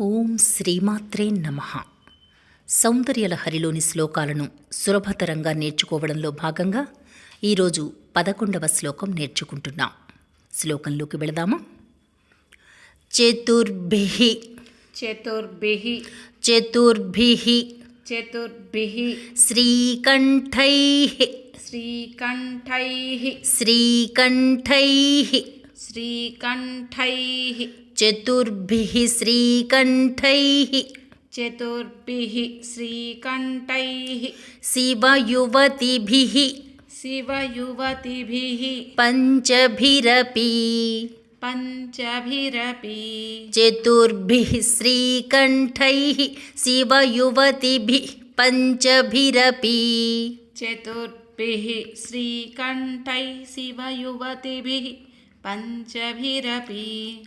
ఓం శ్రీమాత్రే నమ. సౌందర్యలహరిలోని శ్లోకాలను సులభతరంగా నేర్చుకోవడంలో భాగంగా ఈరోజు పదకొండవ శ్లోకం నేర్చుకుంటున్నాం. శ్లోకంలోకి వెళదామా? చతుర్భిః. చతుర్భిः. చతుర్భిః. చతుర్భిः. శ్రీకంఠైః. శ్రీకంఠైः. శ్రీకంఠైః. శ్రీకంఠైः. चतुर्भिः श्रीकण्ठैः। चतुर्भिः श्रीकण्ठैः। शिवयुवतिभिः। शिवयुवतिभिः। पञ्चभिरपि। पञ्चभिरपि। चतुर्भिः श्रीकण्ठैः। शिवयुवतिभिः पञ्चभिरपि। चतुर्भिः श्रीकण्ठैः। शिवयुवतिभिः पञ्चभिरपि।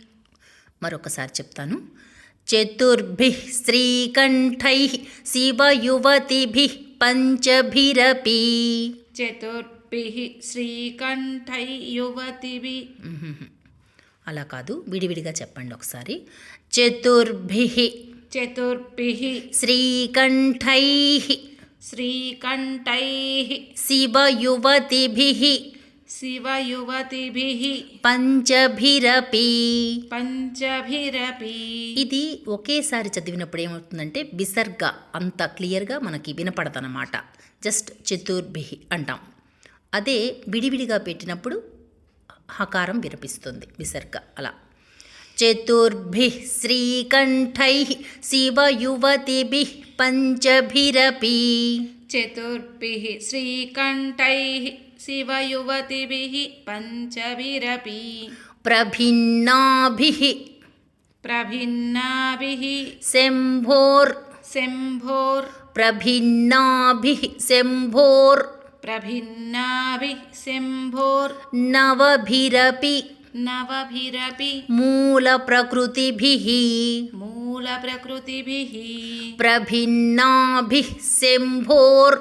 మరొకసారి చెప్తాను. చతుర్భిः శ్రీకంఠైः శివయువతిభిः పంచభిరపి. చతుర్భిः శ్రీకంఠై యువతిభిः. అలా కాదు విడివిడిగా చెప్పండి ఒకసారి. చతుర్భిः చతుర్భిः శ్రీకంఠైः శ్రీకంఠైः శివయువతిభిः శివయువతిభిः పంచభిరపి. పంచభిరపి. ఇది ఒకేసారి చదివినప్పుడు ఏమవుతుందంటే విసర్గ అంత క్లియర్గా మనకి వినపడదన్నమాట. జస్ట్ చతుర్భి అంటాం. అదే విడివిడిగా పెట్టినప్పుడు హకారం విరపిస్తుంది విసర్గ అలా. చతుర్భి శ్రీకంఠై శివయువతిభి పంచభిరపి. చతుర్భిः శ్రీకంఠైः శివయువతిభిः పంచభిరపి ప్రభిన్నాభి ప్రభిన్నాభిः శంభోర్ శంభోర్ ప్రభిన్నాభి శంభోర్ ప్రభిన్నాభిः శంభోర్ నవభిరపి నవభిరపి మూలప్రకృతిభిः మూలప్రకృతిభిः ప్రభిన్నాభిः శంభోర్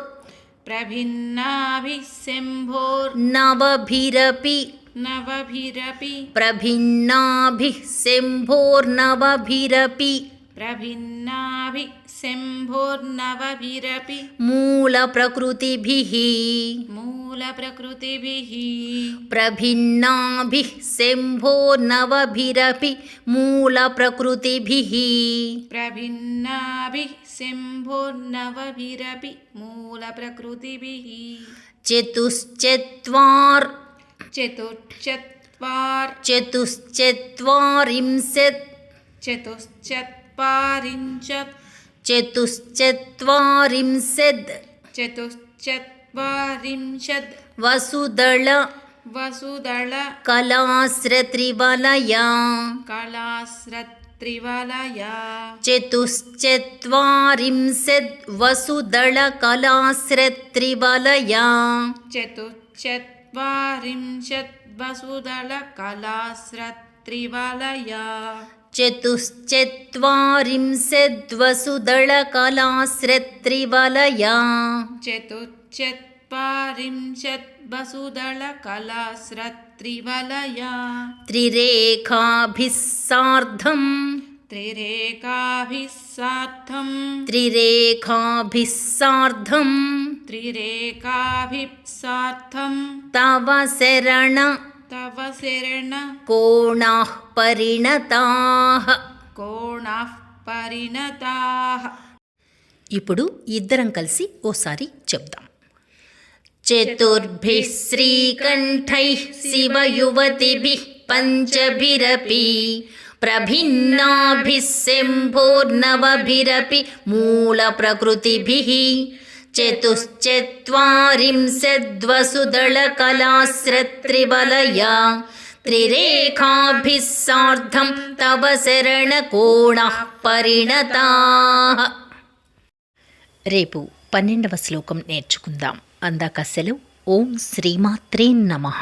प्रभिन्नाभिः शम्भोर्नवभिरपि नवभिरपि। प्रभिन्नाभिः शम्भोर्नवभिरपि प्रभिन्नाभिः శంభోర్నవభిరపి మూలప్రకృతిభిः మూలప్రకృతిభిः ప్రభిన్నాభిः శంభోర్నవభిరపి మూలప్రకృతిభిः ప్రభిన్నాభి శంభోర్నవభిరపి మూలప్రకృతిభిः చతుశ్చత్వార్ చతుశ్చత్వార్ చతుశ్చత్వారింశత్ చతుశ్చత్వారింశత్ चतुश्चत्वारिंशद्। चतुश्चत्वारिंशद्। वसुदळ। वसुदळ। कलाश्रत्रिवलया। कलाश्रत्रिवलया। चतुश्चत्वारिंशद्। वसुदळ। कलाश्रत्रिवलया। चतुश्चत्वारिंशद्। वसुदळ। कलाश्रत्रिवलया। चतुश्चत्वारिंशद्वसुदळकलास्रत्रिवलया चतुश्चत्वारिंशद्वसुदळकलास्रत्रिवलया त्रिरेखाभिः सार्धम्। त्रिरेखाभिः सार्धम् त्रिरेखाभिः सार्धम्। त्रिरेखाभिः सार्धम् तव शरण తవ శరణ తవ శరణ కోణాః పరిణతాః కోణః పరిణతాః ఇప్పుడు ఇద్దరం కలిసి ఓసారి చెప్దాం. చతుర్భిः శ్రీకంఠైः శివయువతిభిः పంచభిరపి ప్రభిన్నాభిः శంభోర్నవభిరపి మూలప్రకృతిభిः చతుశ్చత్వారింశద్వసుదళకళాశ్రత్రివలయా त्रिरेखाभिः सार्धं तव శరణకోణः పరిణతాः రేపు పన్నెండవ శ్లోకం నేర్చుకుందాం. అందాక సెలవు. ఓం శ్రీమాత్రే నమః.